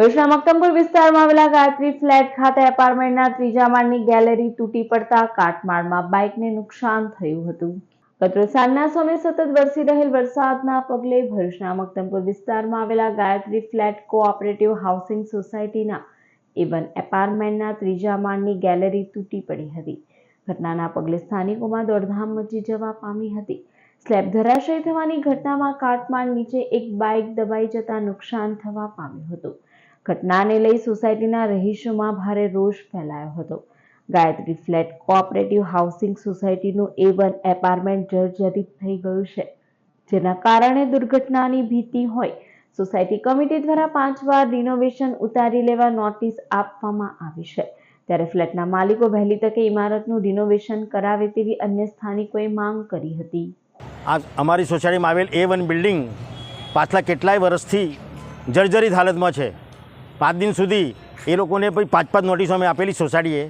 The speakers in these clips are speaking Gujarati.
ભરૂચના મક્તમપુર વિસ્તારમાં આવેલા ગાયત્રી ફ્લેટ ખાતે એપાર્ટમેન્ટના ત્રીજા માળની ગેલેરી તૂટી પડતા કાટમાળમાં બાઇકને નુકસાન થયું હતું. ગત સાંજના સમયે સતત વરસી રહેલ વરસાદના પગલે ભરૂચના મક્તમપુર વિસ્તારમાં આવેલા ગાયત્રી ફ્લેટ કોઓપરેટિવ હાઉસિંગ સોસાયટીના એવન એપાર્ટમેન્ટના ત્રીજા માળની ગેલેરી તૂટી પડી હતી. ઘટનાના પગલે સ્થાનિકોમાં દોડધામ મચી જવા પામી હતી. સ્લેબ ધરાશય થવાની ઘટનામાં કાટમાળ નીચે એક બાઇક દબાઈ જતા નુકસાન થવા પામ્યું હતું. ઘટનાને લઈ સોસાયટીના રહીશોમાં ભારે રોષ ફેલાયો હતો. ગાયત્રી ફ્લેટ કોઓપરેટિવ હાઉસિંગ સોસાયટીનું એ વન એપાર્ટમેન્ટ જર્જરિત થઈ ગયું છે. જેના કારણે દુર્ઘટનાની ભીતિ હોય, સોસાયટી કમિટી દ્વારા પાંચ વાર રિનોવેશન ઉતારી લેવા નોટિસ આપવામાં આવી છે. ત્યારે ફ્લેટના માલિકો વહેલી તકે ઇમારતનું રિનોવેશન કરાવે તેવી અન્ય સ્થાનિકોએ માંગ કરી હતી. આ અમારી સોસાયટીમાં આવેલ એ વન બિલ્ડિંગ પાછલા કેટલાય વર્ષથી જર્જરિત હાલતમાં છે. પાંચ દિન સુધી એ લોકોને પછી પાંચ પાંચ નોટિસો અમે આપેલી સોસાયટીએ.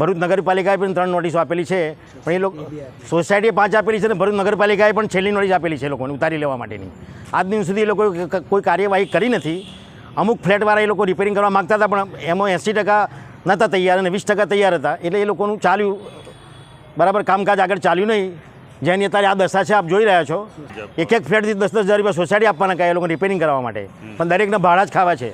ભરૂચ નગરપાલિકાએ પણ ત્રણ નોટિસો આપેલી છે. પણ એ લોકો સોસાયટીએ પાંચ આપેલી છે અને ભરૂચ નગરપાલિકાએ પણ છેલ્લી નોટિસ આપેલી છે એ લોકોને ઉતારી લેવા માટેની. આજ દિન સુધી એ લોકોએ કોઈ કાર્યવાહી કરી નથી. અમુક ફ્લેટવાળા એ લોકો રિપેરિંગ કરવા માગતા હતા પણ એમાં એંસી ટકા નહોતા તૈયાર અને વીસ ટકા તૈયાર હતા. એટલે એ લોકોનું ચાલ્યું. બરાબર કામકાજ આગળ ચાલ્યું નહીં. જેની અત્યારે આ દશા છે આપ જોઈ રહ્યા છો. એક એક ફ્લેટથી દસ દસ હજાર રૂપિયા સોસાયટી આપવાના કહે એ લોકો રિપેરિંગ કરવા માટે. પણ દરેકને ભાડા જ ખાવા છે.